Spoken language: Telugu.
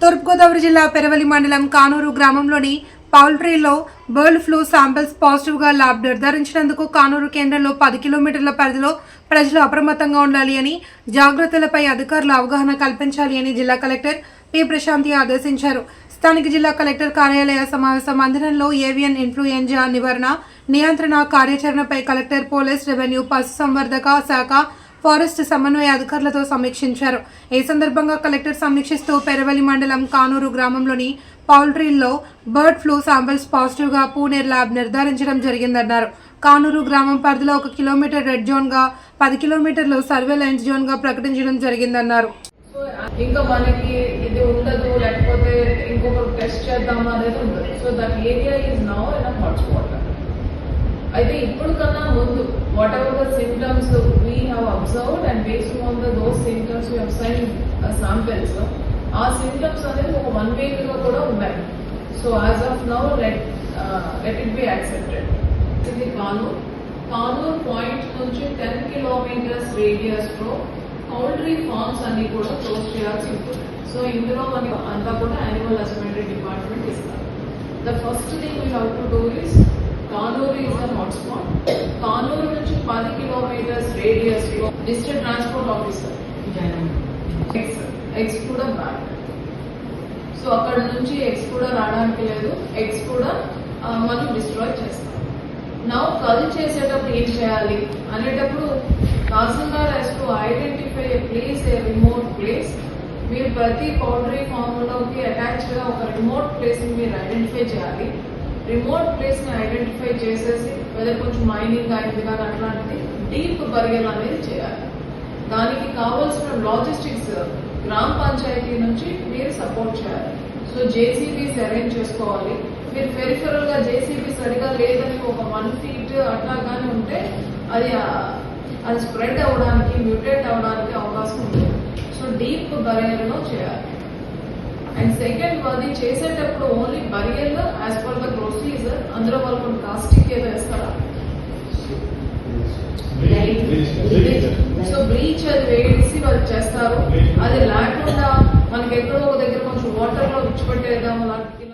తూర్పుగోదావరి జిల్లా పెరవలి మండలం కానూరు గ్రామంలోని పౌల్ట్రీలో బర్డ్ ఫ్లూ శాంపిల్స్ పాజిటివ్గా ల్యాబ్ నిర్ధారించినందుకు కానూరు కేంద్రంలో పది కిలోమీటర్ల పరిధిలో ప్రజలు అప్రమత్తంగా ఉండాలి అని జాగ్రత్తలపై అధికారులు అవగాహన కల్పించాలి అని జిల్లా కలెక్టర్ పి. ప్రశాంతి ఆదేశించారు. స్థానిక జిల్లా కలెక్టర్ కార్యాలయ సమావేశ మందిరంలో ఏవియన్ ఇన్ఫ్లుయెంజా నివారణ నియంత్రణ కార్యాచరణపై కలెక్టర్ పోలీస్ రెవెన్యూ పశుసంవర్ధక శాఖ ఫారెస్ట్ సమన్వయ అధికారులతో సమీక్షించారు. ఈ సందర్భంగా కలెక్టర్ సమీక్షిస్తూ పెరవలి మండలం కానూరు గ్రామంలోని పౌల్ట్రీల్లో బర్డ్ ఫ్లూ శాంపిల్స్ పాజిటివ్గా పూణే ల్యాబ్ నిర్ధారించడం జరిగిందన్నారు. కానూరు గ్రామం పరిధిలో ఒక కిలోమీటర్ రెడ్ జోన్గా పది కిలోమీటర్లు సర్వేలెన్స్ జోన్గా ప్రకటించడం జరిగిందన్నారు. ఇంకా మనకి ఇది ఉండదు లేకపోతే ఇంకొక టెస్ట్ చేద్దాం అనేది ఉండదు. So that area is now in hotspot. అయితే ఇప్పుడు కన్నా ముందు whatever the symptoms we have observed and based on the those symptoms we have sent samples ఆ సిమ్టమ్స్ అనేది ఒక వన్ వీక్లో కూడా ఉన్నాయి. So as of now let let it be accepted ఇది కానూర్ కానూర్ పాయింట్ నుంచి టెన్ కిలోమీటర్స్ రేడియస్లో పౌల్ట్రీ ఫార్మ్స్ అన్ని కూడా క్లోజ్ చేయాల్సి ఉంటుంది. సో ఇందులో మనకి అంతా కూడా యానిమల్ హస్బెండరీ డిపార్ట్మెంట్ ఇస్తారు. The first thing we have to do is Kanur is an hotspot Kanur నుంచి పది kilometres రేడియస్లో district transport officer X X కూడా బ్యాక్ సో అక్కడ నుంచి ఎక్స్ కూడా రావడానికి లేదు. ఎక్స్ కూడా మనం డిస్ట్రాయ్ చేస్తాం. నౌ కల్ చేసేటప్పుడు ఏం చేయాలి? అనేటప్పుడు tahsildar has to identify a place a remote place మీరు ప్రతి పౌల్ట్రీ ఫామ్లోకి అటాచ్డ్గా ఒక రిమోట్ ప్లేస్ని మీరు ఐడెంటిఫై చేయాలి. రిమోట్ ప్లేస్ని ఐడెంటిఫై చేసేసి లేదా కొంచెం మైనింగ్ అయింది కానీ అట్లాంటిది డీప్ బరియల్ అనేది చేయాలి. దానికి కావాల్సిన లాజిస్టిక్స్ uh, గ్రామ పంచాయతీ నుంచి మీరు సపోర్ట్ చేయాలి. సో జేసీబీస్ అరేంజ్ చేసుకోవాలి. మీరు పెరిఫెరల్గా జేసీబీ సరిగా లేదని ఒక వన్ ఫీట్ అట్లా కానీ ఉంటే అది అది స్ప్రెడ్ అవ్వడానికి మ్యూటేట్ అవ్వడానికి అవకాశం ఉంటుంది సో డీప్ బరియల్లో చేయాలి. అండ్ సెకండ్ అది చేసేటప్పుడు only burial as per the procedure అందులో వాళ్ళు కాస్టింగ్ సో బ్లీచ్ అది వేసి వాళ్ళు చేస్తారు. అది లేకుండా మనకి ఎక్కడో ఒక దగ్గర కొంచెం వాటర్లో విడిచిపెట్టేద్దాం అలా